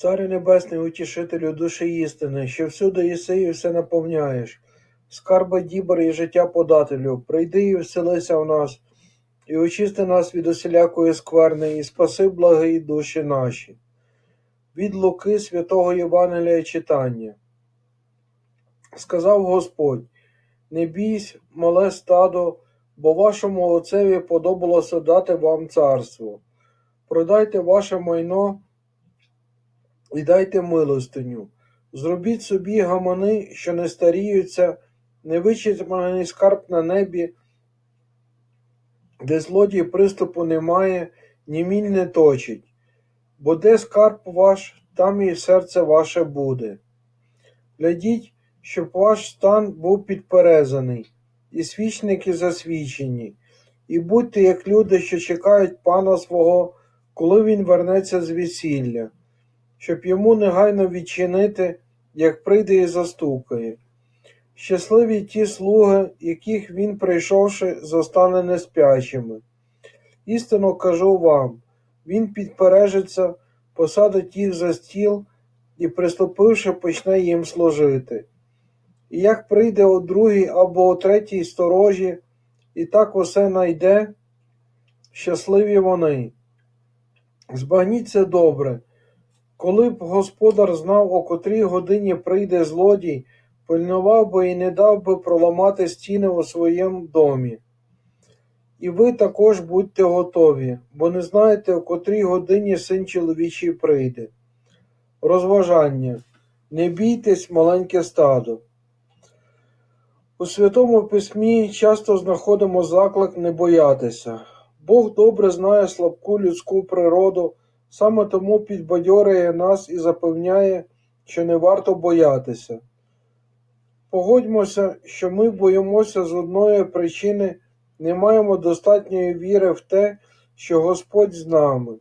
Царю Небесний, утішителю душі істини, що всюди єси і все наповняєш, скарба дібр і життя подателю, прийди і вселися в нас, і очисти нас від усілякої скверни, і спаси благі душі наші. Від Луки святого Євангелія читання. Сказав Господь: Не бійсь, мале стадо, бо вашому отцеві подобалося дати вам царство. Продайте ваше майно і дайте милостиню. Зробіть собі гамани, що не старіються, невичерпаний скарб на небі, де злодій приступу немає, ні міль не точить. Бо де скарб ваш, там і серце ваше буде. Глядіть, щоб ваш стан був підперезаний, і свічники засвічені, і будьте як люди, що чекають пана свого, коли він вернеться з весілля, щоб йому негайно відчинити, як прийде і застукає. Щасливі ті слуги, яких він, прийшовши, застане неспячими. Істинно кажу вам, він підпережиться, посадить їх за стіл і, приступивши, почне їм служити. І як прийде о другій або о третій сторожі, і так усе найде, щасливі вони. Збагніть це добре. Коли б господар знав, о котрій годині прийде злодій, пильнував би і не дав би проламати стіни у своєму домі. І ви також будьте готові, бо не знаєте, о котрій годині син чоловічий прийде. Розважання. Не бійтесь, маленьке стадо. У Святому Письмі часто знаходимо заклик не боятися. Бог добре знає слабку людську природу, саме тому підбадьорює нас і запевняє, що не варто боятися. Погодьмося, що ми боїмося з одної причини, не маємо достатньої віри в те, що Господь з нами,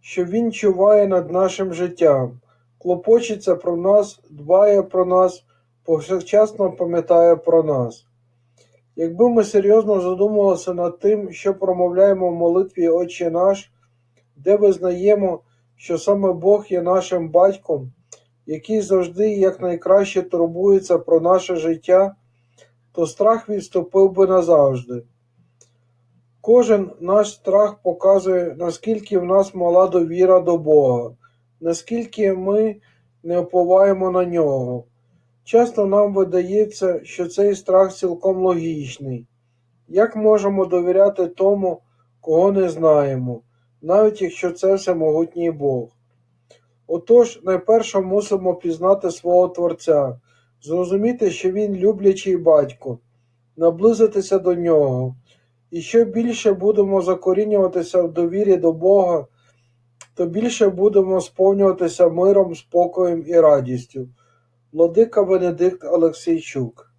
що Він чуває над нашим життям, клопочеться про нас, дбає про нас, повсякчасно пам'ятає про нас. Якби ми серйозно задумувалися над тим, що промовляємо в молитві Отче наш, де визнаємо, що саме Бог є нашим батьком, який завжди і якнайкраще турбується про наше життя, то страх відступив би назавжди. Кожен наш страх показує, наскільки в нас мала довіра до Бога, наскільки ми не впливаємо на нього. Часто нам видається, що цей страх цілком логічний. Як можемо довіряти тому, кого не знаємо, навіть якщо це всемогутній Бог? Отож, найперше мусимо пізнати свого Творця, зрозуміти, що Він люблячий батько, наблизитися до нього. І що більше будемо закорінюватися в довірі до Бога, то більше будемо сповнюватися миром, спокоєм і радістю. Владика Венедикт Олексійчук